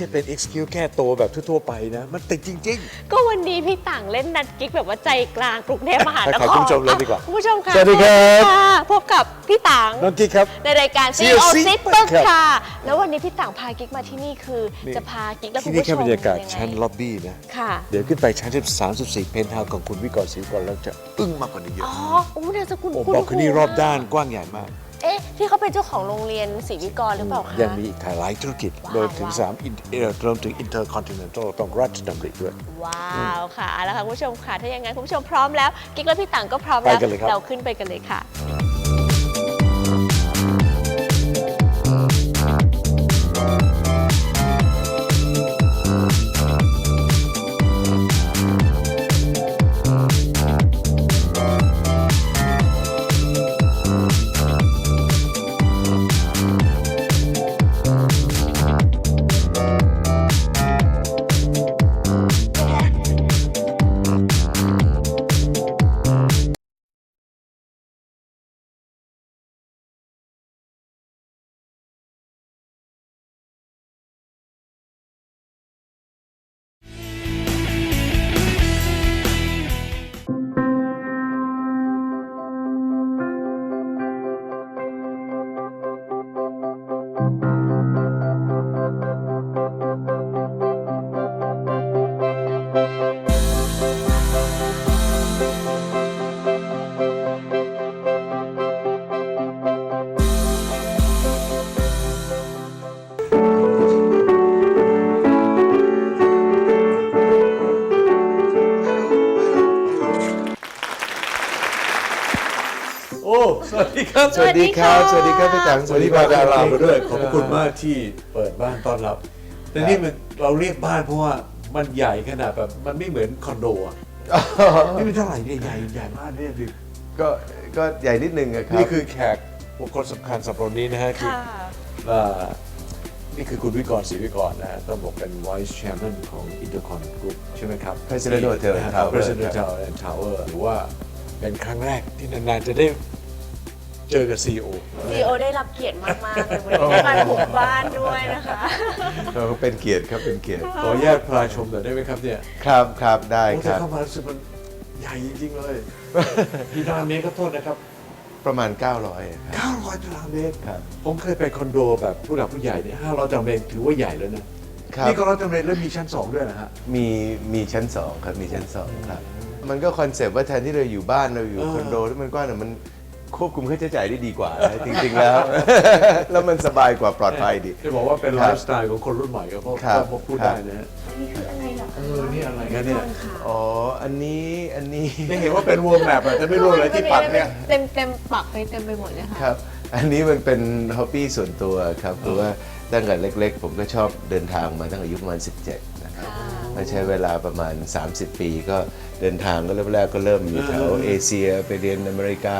ช่เป็น excuse แค่โตแบบทั่วๆไปนะ มันติดจริง ก็วันนี้พี่ต่างเล่นนัดกิ๊กแบบว่าใจกลางกรุงเทพมหานครทักทายคุณผู้ชมเลยดีกว่าคุณผู้ชมค่ะสวัสดีครับะพบกับพี่ต่าง ๆ น้องกิ๊กครับ ในรายการซี CEO โอซิซิปปึกครับ ค่ะ แล้ววันนี้พี่ต่างพากิ๊กมาที่นี่คือนี่จะพากิ๊กและคุที่ณนี่ผู้ชแค่มบรรยากาศยังไงชั้นล็อบบี้นะ ค่ะ เดี๋ยวขึ้นไปชั้น34เพนท์เฮาส์ของคุณวิกรศรีวิกรแล้วจะอึ้งมากกว่านี้เยอ๋อะออู้นามสกุลโอ้คุณบอกคืนนี้รอบด้านกว้างใหญ่มาก เอ๊ะ ที่เขาเป็นเจ้าของโรงเรียนศรีวิกรหรือเปล่าคะ ยังมีอีกหลายธุรกิจ ว้าว โดยถึง3 in- เอ่อรวมถึง intercontinental ต้องราชดำริด้วย ว้าวค่ะเอาละค่ะคุณผู้ชมค่ะ ถ้าอย่างนั้นคุณผู้ชมพร้อมแล้ว กิ๊กและพี่ต่างก็พร้อมแล้ว ไปกันเลยครับ เราขึ้นไปกันเลยค่ะ ดีครับ สวัสดีค่ะสวัสดีครับพี่ตังสวัสดีมาดารามาด้วย ขอบพระคุณมากที่เปิดบ้านต้อนรับ แต่นี่มันเราเรียกบ้านเพราะว่ามันใหญ่ขนาดแบบมันไม่เหมือนคอนโดอะนี่เป็นเท่าไหร่เนี่ยใหญ่ใหญ่มากเนี่ยดิก็ก็ใหญ่นิดนึงอะครับ นี่คือแขกบุคคลสำคัญสำหรับวันนี้นะฮะคือค่ะเอ่อนี่คือคุณวิกรศรีวิกรนะฮะต้องบอกเป็น vice chairman ของ Intercon Group ใช่ไหมครับ President Hotel and นะฮะ Tower President ครับ Hotel and Tower หรือว่าเป็นครั้งแรกที่นานๆจะได้ เจอกับ CEO ซีโอได้รับเกียรติมากๆเลยวันนี้ได้มาบุกบ้านด้วยนะคะเออเป็นเกียรติครับเป็นเกียรติขออนุญาตพลายชมหน่อยได้ไหมครับเนี่ยครับครับได้โอ้คแต่รับ เข้ามารู้สึกมันใหญ่จริงๆเลยกี่ตารางเมตรก็โทษนะครับ ประมาณ 900อะครับ 900ตารางเมตร ครับ ผมเคยไปคอนโดแบบผู้หลักผู้ใหญ่เนี่ย500ตารางเมตรถือว่าใหญ่แล้วนะครับ นี่ก็ร้อยตารางเมตรแล้วมีชั้น2ด้วยนะฮะ มีมีชั้น2ครับมีชั้น2ครับ มันก็คอนเซปต์ว่าแทนที่เราอยู่บ้านเราอยู่เออคอนโดที่มันกว้างน่ะมัน ควบคุมค่าใช้จ่ายได้ดีกว่านะจริงๆแล้ว แล้วมันสบายกว่าปลอดภัยดี จะบอกว่าเป็นคไลรับฟ์สไตล์ของคนรุ่นใหม่ก็เพราะครับเพราะพูดครัได้บนะฮะ นี่คืออะไรเหรอเออนี่อะไรกันเนี่ยอ๋อ อันนี้ อันนี้ ไม่เห็นว่าเป็นวอร์แมปอะแต่ไม่รู้อะไรที่ปักเนี่ย เต็มเต็มปักไปเต็มไปหมดเลยค่ะ ครับ อันนี้มันเป็นฮ็อบบี้ส่วนตัวครับคือว่าตั้งแต่เล็ก ๆ ผมก็ชอบเดินทางมาตั้งแต่อายุประมาณ 17 นะครับก็ใช้เวลาประมาณ 30 ปีก็ เดินทางก็เริ่มแรกก็เริ่มอยู่แถวเอเชียไปเรียนอเมริกา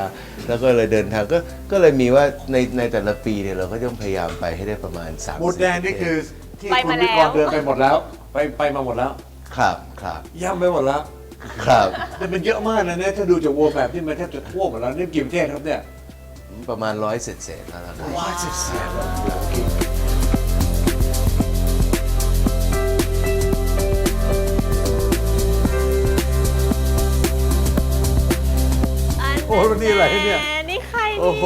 แล้วก็เลยเดินทางก็ก็เลยมีว่าในในแต่ละปีเนี่ยเราก็ต้องพยายามไปให้ได้ประมาณ3หมดแดงนี่คือที่ไปคุมาณวิกรแล้วเดินไปหมดแล้ว ไปไปมาหมดแล้วครับครับย่ำไปหมดแล้วครับแต่มันเยอะมากนะเนี่ยถ้าดูจากวอร์แมปที่มันแทบจะทั่วหมดแล้วนี่กี่ประเทศครับเนี่ยประมาณร้อยเศษเศษๆแล้วครับว้าเสียแล้ว โอ้โหนี่อะไรเนี่ย แหมนี่ใครโอ้โห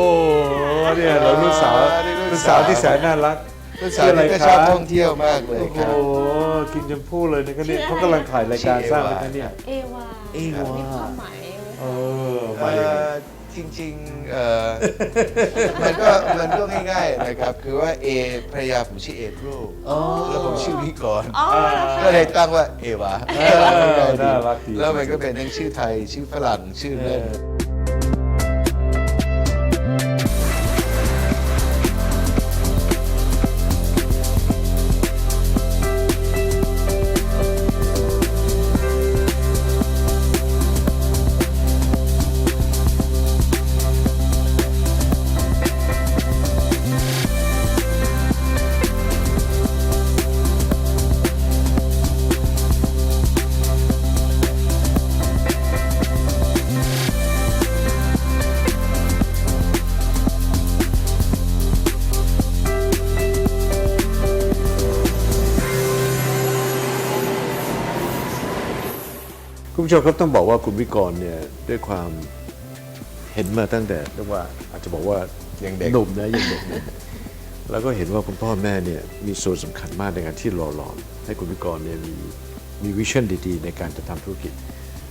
เนี่ยเนี่ยเราลูกสาวนี่ลูลูกกสาสาววที่แสนน่ารักลูกสาวนี่ก็ชอบท่องเที่ยวมากเลยโอ้คโหรับ กินจนพูดเลยนะครับเนี่ยเขากำลังถ่ายรายการชื่อสร้างเอวาไปเนี่ยเอวาเอวา มีความหมายไหมเออเอ่มายังไงอจริงๆเอ่อ มันก็มันก็ง่ายๆนะครับ คือว่าเอภรรยาผมชื่อเอพรูแล้วผมชื่อวิกรอ๋อก็เลยตั้งว่าเอวาเออน่ารักดี แล้วมันก็เป็นทั้งชื่อไทยชื่อฝรั่งชื่อเอเล่นอ ชมครับต้องบอกว่าคุณวิกรเนี่ยด้วยความเห็นมาตั้งแต่เรียกว่าอาจจะบอกว่ายังเด็กหนุ่มนะยังเด็กนะแล้วก็เห็นว่าคุณพ่อแม่เนี่ยมีส่วนสำคัญมากในการที่หล่อหลอมให้คุณวิกรเนี่ยมีมีวิชั่นดีๆ ในการจะทำธุรกิจ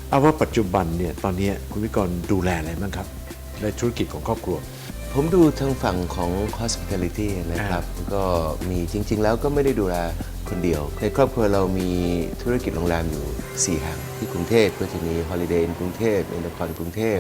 เอาว่าปัจจุบันเนี่ยตอนนี้คุณวิกรดูแลอะไรบ้างครับ ในธุรกิจของครอบครัว ผมดูทางฝั่งของ hospitality นะครับก็มีจริง ๆ แล้วก็ไม่ได้ดูแลคนเดียว ในครอบครัวเรามีธุรกิจโรงแรมอยู่ 4 แห่งที่กรุงเทพก็จะมี Holiday Inn กรุงเทพเอ็นเตอร์คอนกรุงเทพ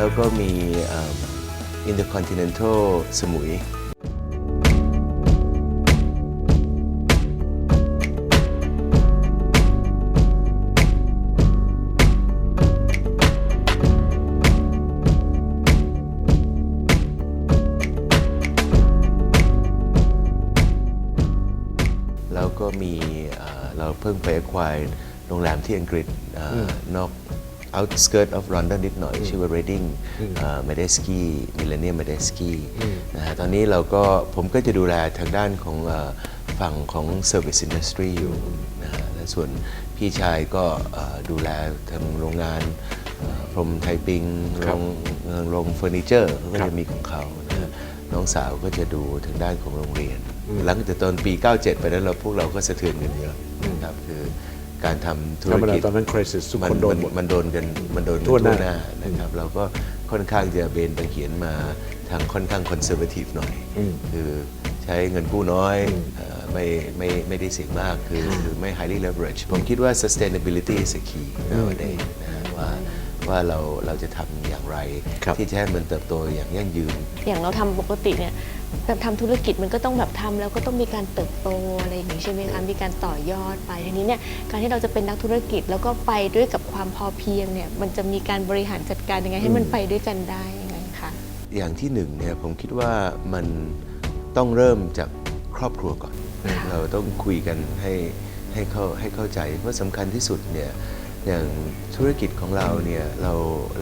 แล้วก็มีเอิ่ม Intercontinental สมุยแล้วก็มีเอ่อเราเพิ่งไป acquire โรงแรมที่อังกฤษเอ่อนอก outskirt of London นิดหน่อย ชื่อว่า Reading m e d e s k i Millennium m e d e s k i นะฮะตอนนี้เราก็ผมก็จะดูแลทางด้านของเอ่อฝั่งของ Service Industry อยู่นะฮะและส่วนพี่ชายก็เอ่อดูแลทางโรงงานเอ่อพรมไทยปิงคโรรับงโรงเฟอร์นิเจอร์ก็ครับจะมีของเขานะฮะน้องสาวก็จะดูทางด้านของโรงเรียน หลังจากตอนปี 97 ไปนั้นเราพวกเราก็สะเทือนกันเยอะนะครับคือ การทำธุธรรรมดากิจตอนนั้น crisis ทุกมัคนโดนหมดมันโดนกันมันโดนกันทั่ทั่ววหน้าหน้านะครับเราก็ค่อนข้างจะเบนบังเขียนมาทางค่อนข้างคอนเซอร์เวทีฟหน่อย คือใช้เงินกู้น้อยเอ่อไม่ไม่ไม่ได้เสี่ยงมากคือคือไม่ highly leverage ผมคิดว่า sustainability is a key nowadays นะฮะว่า ว่าเราเราจะทำอย่างไรครับที่จะให้มันเติบโตอย่างยั่งยืน อย่างเราทำปกติเนี่ยแบบทำธุรกิจมันก็ต้องแบบทำแล้วก็ต้องมีการเติบโตอะไรอย่างนี้ใช่ไหมคะมีการต่อยอดไปทีนี้เนี่ยการที่เราจะเป็นนักธุรกิจแล้วก็ไปด้วยกับความพอเพียงเนี่ยมันจะมีการบริหารจัดการยังไงให้มันไปด้วยกันได้ยังไงคะอย่างที่หนึ่งเนี่ยผมคิดว่ามันต้องเริ่มจากครอบครัวก่อน เราต้องคุยกันให้ให้เข้าให้เข้าใจว่าสำคัญที่สุดเนี่ย อย่างธุรกิจของเราเนี่ยเรา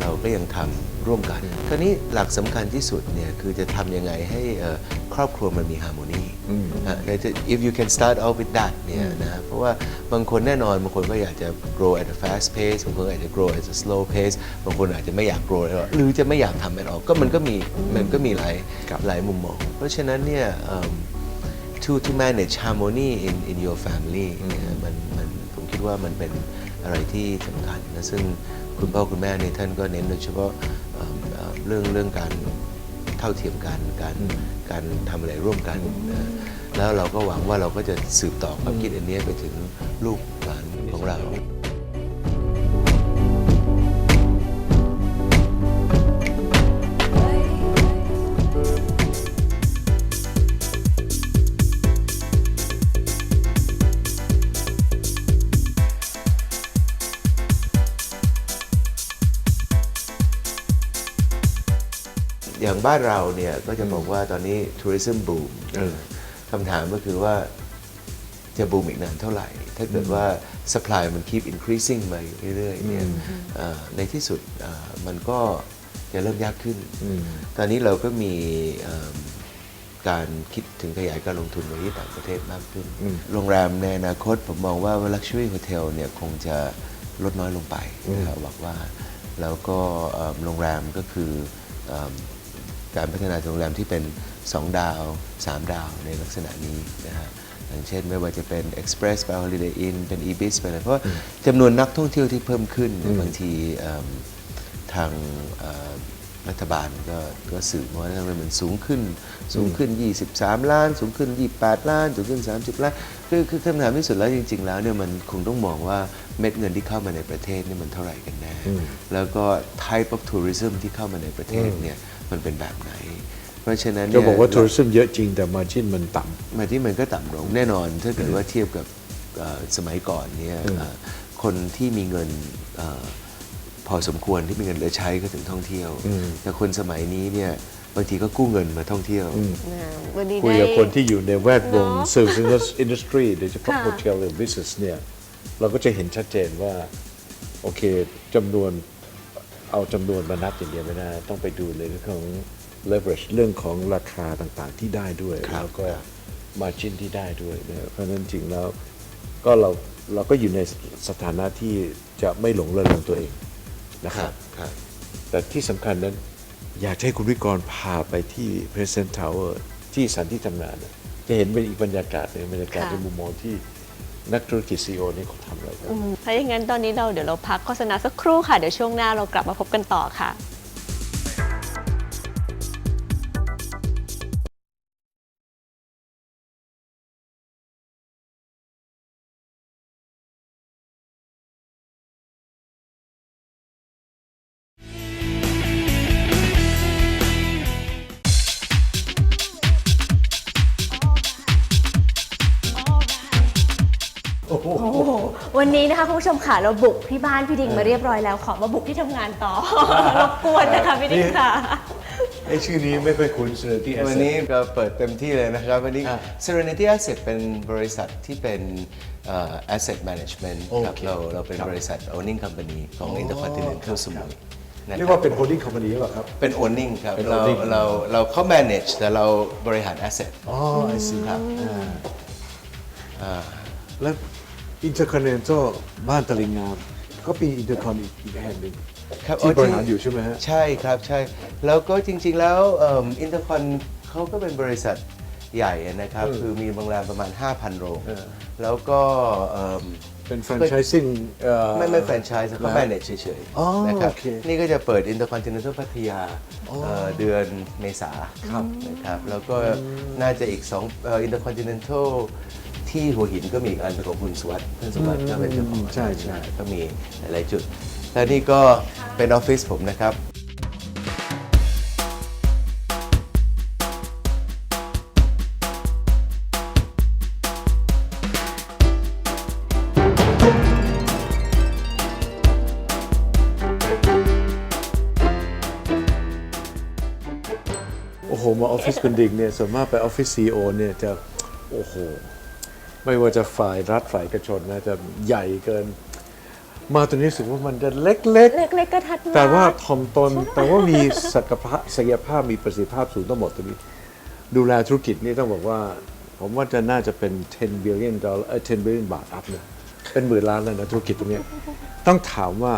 เราก็ยังทำร่วมกันคราวนี้หลักสำคัญที่สุดเนี่ยคือจะทำยังไงให้เอ่อครอบครัวมันมีฮาร์โมนีฮะ if you can start out with that เนี่ยนะเพราะว่าบางคนแน่นอนบางคนก็อยากจะ grow at a fast pace บางคนก็อาจจะ grow at a slow pace บางคนอาจจะไม่อยาก grow เลยหรือจะไม่อยากทำ at all ก็มันก็มีมันก็มีหลายหลายมุมมอง เพราะฉะนั้นเนี่ยเอิ่ม to to manage harmony in in your family เนี่ยมันมันผมคิดว่ามันเป็น อะไรที่สำคัญนะซึ่งคุณพ่อคุณแม่เนี่ยท่านก็เน้นโดยเฉพาะเอิ่มเอิ่มเรื่องเรื่องการเท่าเทียมกันการการทำอะไรร่วมกันนะแล้วเราก็หวังว่าเราก็จะสืบต่อความคิดอันเนี้ยไปถึงลูกหลานของเรา บ้านเราเนี่ยก็จะบอกว่าตอนนี้ทัวริซึมบูมคำถามก็คือว่าจะบูมอีกนานเท่าไหร่ ถ้าเกิดว่า supply มัน keep increasing มาอยู่เรื่อยๆเนี่ยเอ่อในที่สุดเอ่อมันก็จะเริ่มยากขึ้น ตอนนี้เราก็มีเอิ่มการคิดถึงขยายการลงทุนไปที่ต่างประเทศมากขึ้น โรงแรมในอนาคตผมมองว่า luxury hotel เนี่ยคงจะลดน้อยลงไปนะครับหวังว่า แล้วก็เอิ่มโรงแรมก็คือเอิ่ม การพัฒนาโรงแรมที่เป็น 2 ดาว 3 ดาวในลักษณะนี้นะฮะอย่างเช่นไม่ว่าจะเป็น Express ไป Holiday Inn เป็น Ibis ไปอะไรเพราะว่าจำนวนนักท่องเที่ยวที่เพิ่มขึ้นเนี่ยบางทีเอิ่มทางเอ่อ รัฐบาลก็ก็สื่อมาว่าทำไมมันสูงขึ้น สูงขึ้น 23 ล้าน สูงขึ้น 28 ล้าน สูงขึ้น 30 ล้าน คือคือคำถามที่สุดแล้วจริง ๆ แล้วเนี่ยมันคงต้องมองว่าเม็ดเงินที่เข้ามาในประเทศเนี่ยมันเท่าไหร่กันแน่ แล้วก็ type of tourism ที่เข้ามาในประเทศเนี่ยมันเป็นแบบไหน เพราะฉะนั้นจะเนี่ยบอกว่าทัวริซึมเยอะจริงแต่มาจินมันต่ำมาที่มันก็ต่ำลงแน่นอน ถ้าเกิดว่าเทียบกับเอ่อสมัยก่อนเนี่ยเอ่อคนที่มีเงินเอ่อ พอสมควรที่มีเงินเหลือใช้ก็ถึงท่องเที่ยว แต่คนสมัยนี้เนี่ยบางทีก็กู้เงินมาท่องเที่ยวนะวันนี้คุยได้ กับคนที่อยู่ในแวดวงเนอะ เซอร์วิสอินดัสทรีโดยเฉพาะค่ะ โฮเทลหรือบิสเนสเนี่ย เราก็จะเห็นชัดเจนว่า โอเคจำนวนเอาจำนวนมานับอย่างเดียวไม่ได้ต้องไปดูในเรื่องของ leverage เรื่องของราคาต่างๆที่ได้ด้วย ครับแล้วก็ margin ที่ได้ด้วยนะเพราะฉะนั้นจริงแล้วก็เราเราก็อยู่ในสถานะที่จะไม่หลงระเริงตัวเอง นะครับ ครับ แต่ที่สำคัญนั้น อยากจะให้คุณวิกรพาไปที่ President Tower ที่สันที่ทำงานน่ะจะเห็นเป็นอีกบรรยากาศหนึ่งบรรยากาศค่ะ ในมุมมองที่นักธุรกิจซีอนี่เขาทำอะไรกัน อืมถ้าอย่างนั้นตอนนี้เราเดี๋ยวเราพักโฆษณาสักครู่ค่ะ เดี๋ยวช่วงหน้าเรากลับมาพบกันต่อค่ะ วันนี้นะคะคุณผู้ชมค่ะเราบุกที่บ้านพี่ดิ่งมาเรียบร้อยแล้วขอมาบุกที่ทำงานต่อ รบกวนนะคะพี่ดิ่งค่ะ ไอชื่อนี้ไม่ค่อยคุ้น Serenity วัน Asset นี้เราเปิดเต็มที่เลยนะครับ วันนี้อะ Serenity Asset เป็นบริษัทที่เป็นเอ่อ asset management ครับโอเคเราเราเป็นครับบริษัท owning company ของ Intercontinental สมุยนะเรียกครัว่าบเป็น holding company หรือเปล่าครับ เป็น owning ครับเป็นเรา owning เราเราเข้า manage แต่เราบริหาร asset อ๋อไอซีครับ แล้ว Intercontinental บ้านตะลิงงามก็มี Intercon อีกอีกแห่งหนึ่งครับที่อ๋อบริหารอยู่ใช่ไหมฮะ ใช่ครับใช่แล้วก็จริง ๆ แล้วอินเตอร์คอนเขาก็เป็นบริษัทใหญ่นะครับคือมีโรงแรมประมาณ 5,000 โรง เออ แล้วก็เอิ่มเป็น franchising เอ่อไม่ไม่แฟรนไชส์เขาแล้วแมเนจเฉยอ๋อๆนะครับโอเคนี่ก็จะเปิด Intercontinental พัทยาเอ่อเดือนเมษาครับนะครับแล้วก็น่าจะอีก2เอ่อ Intercontinental ที่ หัวหินก็มีอีกอันเป็นของคุณสวัสดิ์เพื่อนสวัสดิ์ก็เป็นเจ้าของใช่ใช่ ก็มีหลายๆจุด แล้วนี่ก็เป็นออฟฟิศผมนะครับ โอ้โห มาออฟฟิศคุณดิ่งเนี่ยส่วนมากไปออฟฟิศซีโอเนี่ยจะ โอ้โห ไม่ว่าจะฝ่ายรัฐฝ่ายเอกชนนะจะใหญ่เกิน มาตรงนี้รู้สึกว่ามันจะเล็ก เล็กๆกระทัดรัด ๆ แต่ว่าทอมตนแต่ว่ามีศักยภาพศักยภาพมีประสิทธิภาพสูงทั้งหมดตรงนี้ ดูแลธุรกิจนี่ต้องบอกว่า ผมว่าจะน่าจะเป็น 10 billion dollar เออ10 billion บาทอัพเลยเป็นหมื่นล้านแล้วนะธุรกิจตรงเนี้ยต้องถามว่า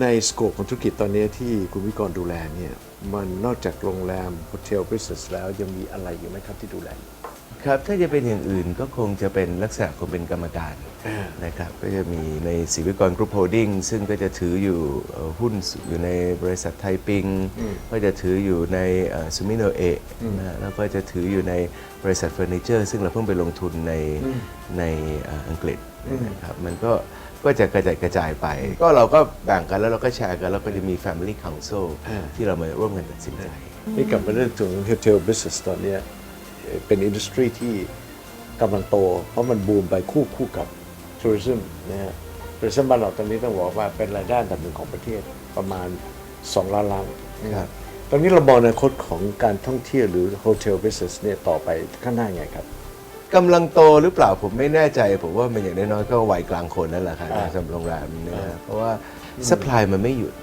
ในสโคปของธุรกิจตอนนี้ที่คุณวิกรดูแลเนี่ย มันนอกจากโรงแรมโฮเทลบิสเนสแล้วยังมีอะไรอยู่ไหมครับที่ดูแลอยู่ ครับถ้าจะเป็นอย่างอื่นก็คงจะเป็นลักษณะของเป็นกรรมการอ่านนะครับก็จะมีในศิวิกรกรุ๊ปโฮลดิ้งซึ่งก็จะถืออยู่เอ่อหุ้นอยู่ในบริษัทไทยปิง ก็จะถืออยู่ในซูมิโนเอะนะฮะแล้วก็จะถืออยู่ในบริษัทเฟอร์นิเจอร์ ซึ่งเราเพิ่งไปลงทุนในในเอ่ออังกฤษนะครับมันก็ก็จะกระจายกระจายไป ก็เราก็แบ่งกันแล้วเราก็แชร์กัน แล้วก็จะมี Family Council อ่าที่เรามาร่วมกันตัดสินใจนี่กลับมาเรื่องถึงโฮเทลบิสเนสตอนเนี้ย เอ่อเป็นอินดัสทรีที่กำลังโต เพราะมันบูมไปคู่คู่กับทัวริซึมนะฮะทัวริซึมบ้านเราตอนนี้ต้องบอกว่าเป็นรายได้อันดับหนึ่งของประเทศประมาณ 2 ล้านล้านนะครับตอนนี้เรามองอนาคตของการท่องเที่ยวหรือโฮเทลบิสเนสเนี่ยต่อไปข้างหน้าไงครับกำลังโตหรือเปล่าผมไม่แน่ใจ ผมว่ามันอย่างน้อยๆก็วัยกลางคนนั่นแหละครับอ่าสำหรับโรงแรมเนี่ยนะเพราะว่าสป라이มันไม่หยุด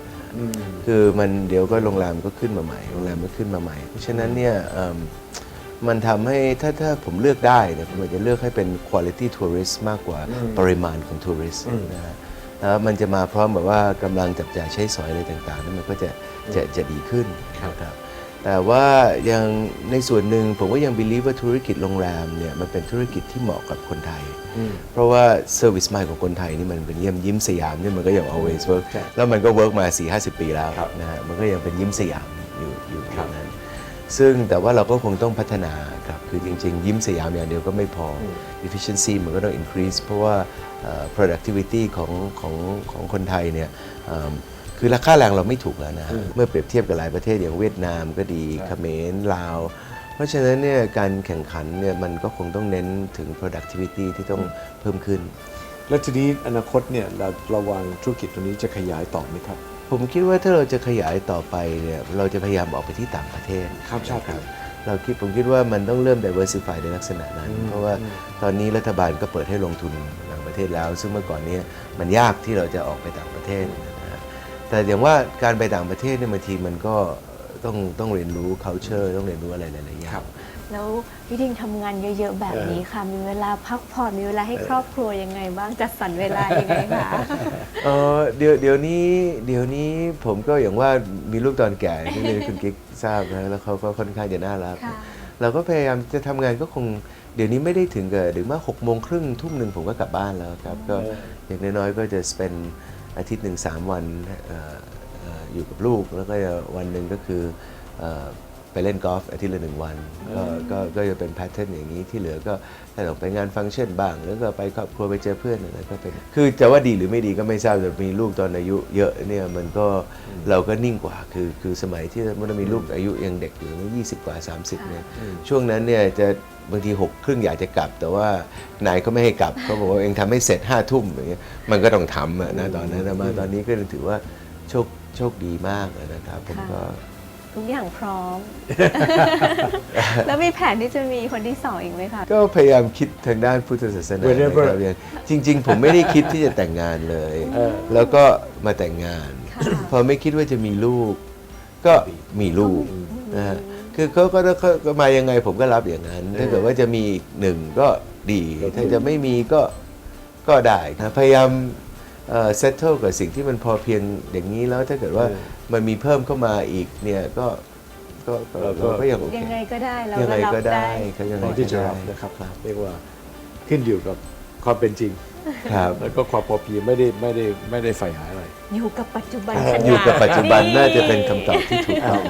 คือมันเดี๋ยวก็โรงแรมก็ขึ้นมาใหม่โรงแรมก็ขึ้นมาใหม่ เพราะฉะนั้นเนี่ยเอิ่ มมันทำให้ถ้าถ้าผมเลือกได้เนี่ยผมอาจจะเลือกให้เป็น quality tourist มากกว่าปริมาณของ tourist นะฮะแล้วมันจะมาพร้อมแบบว่ากำลังจับจ่ายใช้สอยอะไรต่างๆนั่นมันก็จะจะจะดีขึ้นนะครับแต่ว่ายังในส่วนหนึ่งผมก็ยัง believe ว่าธุรกิจโรงแรมเนี่ยมันเป็นธุรกิจที่เหมาะกับคนไทย เพราะว่า service mind ของคนไทยนี่มันเป็นเยี่ยมยิ้มสยามนี่มันก็ยัง always work ใช่แล้วมันก็ work มา 4 50 ปีแล้วครับนะฮะมันก็ยังเป็นยิ้มสยาม ซึ่งแต่ว่าเราก็คงต้องพัฒนาครับ คือจริง ๆ ยิ้มสยามอย่างเดียวก็ไม่พออ efficiency มันก็ต้อง increase เพราะว่าเอ่อ productivity ของของของคนไทยเนี่ยเอิ่มคือราคาแรงเราไม่ถูกแล้วนะฮะเมื่อเปรียบเทียบกับหลายประเทศอย่างเวียดนามก็ดีเขมรลาว เพราะฉะนั้นเนี่ยการแข่งขันเนี่ยมันก็คงต้องเน้นถึง productivity ที่ต้องเพิ่มขึ้น แล้วทีนี้อนาคตเนี่ยเราระวังธุรกิจตัวนี้จะขยายต่อไหมครับ ผมคิดว่าถ้าเราจะขยายต่อไปเนี่ยเราจะพยายามออกไปที่ต่างประเทศข้ามชาติครับ เราคิดผมคิดว่ามันต้องเริ่ม diversify ในลักษณะนั้น เพราะว่าตอนนี้รัฐบาลก็เปิดให้ลงทุนต่างประเทศแล้ว ซึ่งเมื่อก่อนเนี้มันยากที่เราจะออกไปต่างประเทศนะฮะแต่อย่างว่าการไปต่างประเทศเนี่ยบางทีมันก็ต้องต้องเรียนรู้ culture ต้องเรียนรู้อะไรหลายๆอย่าง แล้วพี่ทิงทำงานเยอะๆแบบนี้ค่ะ มีเวลาพักผ่อนมีเวลาให้ครอบครัวยังไงบ้างจัดสรรเวลายังไงคะ เออเดี๋ยวเดี๋ยวนี้เดี๋ยวนี้ผมก็อย่างว่ามีลูกตอนแก่ที่เรียนคุณกิ๊กทราบนะแล้วเขาก็ค่อนข้างจะน่ารัก ค่ะเราก็พยายามจะทำงานก็คงเดี๋ยวนี้ไม่ได้ถึงกับถึงมาหกโมงครึ่งทุ่มหนึ่งผมก็กลับบ้านแล้วครับ ก็อย่างน้อยๆก็จะเป็นอาทิตย์หนึ่งสามวันเอ่อเอ่ออยู่กับลูกแล้วก็วันหนึ่งก็คือเอ่อ ไปเล่นกอล์ฟอาทิตย์ละหนึ่งวันก็ก็ก็จะเป็นแพทเทิร์นอย่างนี้ที่เหลือก็ถ้าเราไปงานฟังก์ชันบ้าง แล้วก็ไปครอบครัวไปเจอเพื่อนอะไรก็เป็นคือจะว่าดีหรือไม่ดีก็ไม่ทราบแต่มีลูกตอนอายุเยอะเนี่ยมันก็เราก็นิ่งกว่าคือคือสมัยที่มันมีลูกอายุยังเด็กอยู่ยี่สิบกว่า 30เนี่ยช่วงนั้นเนี่ยจะบางทีหกครึ่งอยากจะกลับ แต่ว่านายก็ไม่ให้กลับเขาบอกว่าเองทำให้เสร็จห้าทุ่มอย่างเงี้ยมันก็ต้องทำอะนะตอนนั้นนะมาตอนนี้ก็ถือว่าโชคโชคดีมากอะนะครับผมก็ ทุกอย่างพร้อม แล้วมีแผนที่จะมีคนที่สองอีกไหมคะ ก็พยายามคิดทางด้านพุทธศาสนา Whenever นะครับอย่างจริง ๆ ผมไม่ได้คิดที่จะแต่งงานเลยแล้วก็มาแต่งงานพอไม่คิดว่าจะมีลูก ก็มีลูกนะฮะคือเขาก็เขาก็มายังไงผมก็รับอย่างนั้นถ้าเกิดว่าจะมีอีกหนึ่งก็ดี ถ้าจะไม่มีก็ก็ได้นะพยายาม เซตเทิลกับสิ่งที่มันพอเพียงอย่างนี้แล้วถ้าเกิดว่ามันมีเพิ่มเข้ามาอีกเนี่ยก็ก็ก็ก็ก็ยังโอเคยังไงก็ได้เรายังก็ไงรับก็ได้ได้เขายังพไงร้อมก็ที่จะได้รับนะครับเรียกว่าขึ้นอยู่กับความเป็นจริงครับแล้วก็ความพอเพียงไม่ได้ไม่ได้ไม่ได้ใฝ่หาอะไรอยู่กับปัจจุบันอยู่กับปัจจุบันน่าจะเป็นคำตอบที่ถูกต้อง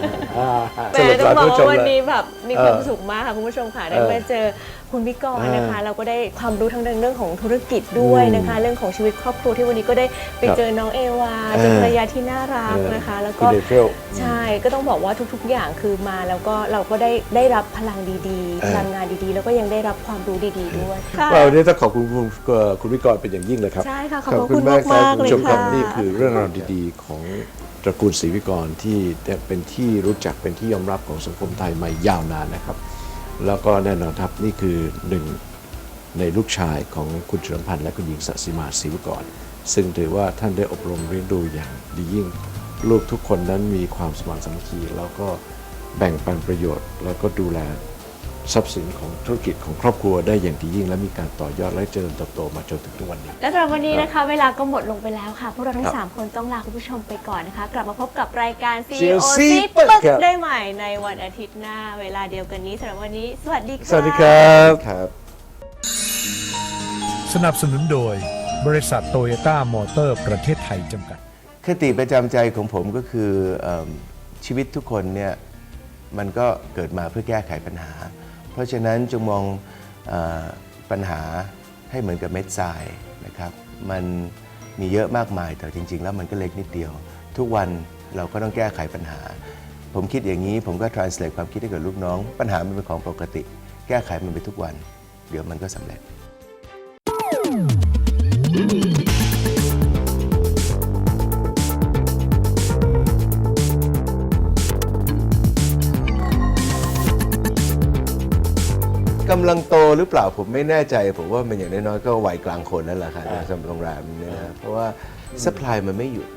แต่ต้องบอกว่าวันนี้แบบมีความเออสุขมากค่ะคุณผู้ชมค่ะได้เออมาเจอ คุณพิกรนะคะเออเราก็ได้ความรู้ทั้งเรื่องของธุรกิจด้วยนะคะ เรื่องของชีวิตครอบครัวที่วันนี้ก็ได้ไปครับเจอน้องเอวาเออเจอภรรยาที่น่ารักนะคะ แล้วคุก็ณเดฟเฟลใช่ก็ต้องบอกว่าทุก ๆ อย่างคือมาแล้วก็เราก็ได้ได้รับพลังดีๆเออพลังงานดีๆ แล้วก็ยังได้รับความรู้ดีๆด้วยค่ะเราเนี่ยต้องขอบคุณคุณคุณวิกรเป็นอย่างยิ่งเลยครับใช่ค่ะขอบขอบคุคุณณมากครับมากๆคุณเลยชมครับค่ะนี่คือเรื่องราวดีๆ ของตระกูลศรีวิกรที่เป็นที่รู้จักเป็นที่ยอมรับของสังคมไทยมายาวนานนะครับ แล้วก็แน่นอนครับนี่คือหนึ่งในลูกชายของคุณเฉลิมพันธ์และคุณหญิงสศิมาศรีวกรซึ่งถือว่าท่านได้อบรมเลี้ยงดูอย่างดียิ่ง ลูกทุกคนนั้นมีความสมานสามัคคีแล้วก็แบ่งปันประโยชน์ แล้วก็ดูแล ทรัพย์สินของธุรกิจของครอบครัวได้อย่างดียิ่ง และมีการต่อยอดและเจริญเติบโตมาจนถึงทุกวันนี้ และสำหรับวันนี้นะคะ เวลาก็หมดลงไปแล้วค่ะ พวกเราทั้ง3คนต้องลาคุณผู้ชมไปก่อนนะคะ กลับมาพบกับรายการ CEO COC ปึ๊กครับ ได้ใหม่ในวันอาทิตย์หน้า เวลาเดียวกันนี้สำหรับวันนี้ สวัสดีค่ะ สวัสดีครับ ครับ สนับสนุนโดย บริษัทโตโยต้ามอเตอร์ประเทศไทยจำกัด คติประจำใจของผมก็คือเอมชีวิตทุกคนเนี่ยมันก็เกิดมาเพื่อแก้ไขปัญหา เพราะฉะนั้นจงมองอปัญหาให้เหมือนกับเม็ดทรายนะครับ มันมีเยอะมากมายแต่จริง ๆ แล้วมันก็เล็กนิดเดียว ทุกวันเราก็ต้องแก้ไขปัญหา ผมคิดอย่างนี้ผมก็ translate ความคิดให้กับลูกน้อง ปัญหามันเป็นของปกติ แก้ไขมันไปทุกวัน เดี๋ยวมันก็สำเร็จ กำลังโตหรือเปล่าผมไม่แน่ใจ ผมว่ามันอย่างน้อยๆก็วัยกลางคนนั่นแหละครับสำหรับโรงแรมเนี่ยนะเพราะว่าสป라이มันไม่หยุด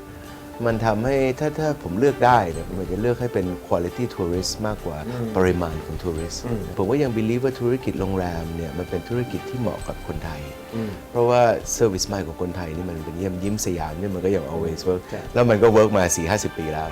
มันทำให้ถ้าถ้าผมเลือกได้เนี่ยผมอยากจะเลือกให้เป็น quality tourist มากกว่าปริมาณของ tourist ผมก็ยัง believe ว่าธุรกิจโรงแรมเนี่ยมันเป็นธุรกิจที่เหมาะกับคนไทย เพราะว่า service mind ของคนไทยนี่มันเป็นเยี่ยมยิ้มสยามเนี่ยมันก็ยัง always work แล้วมันก็ work มา 4-50 ปีแล้ว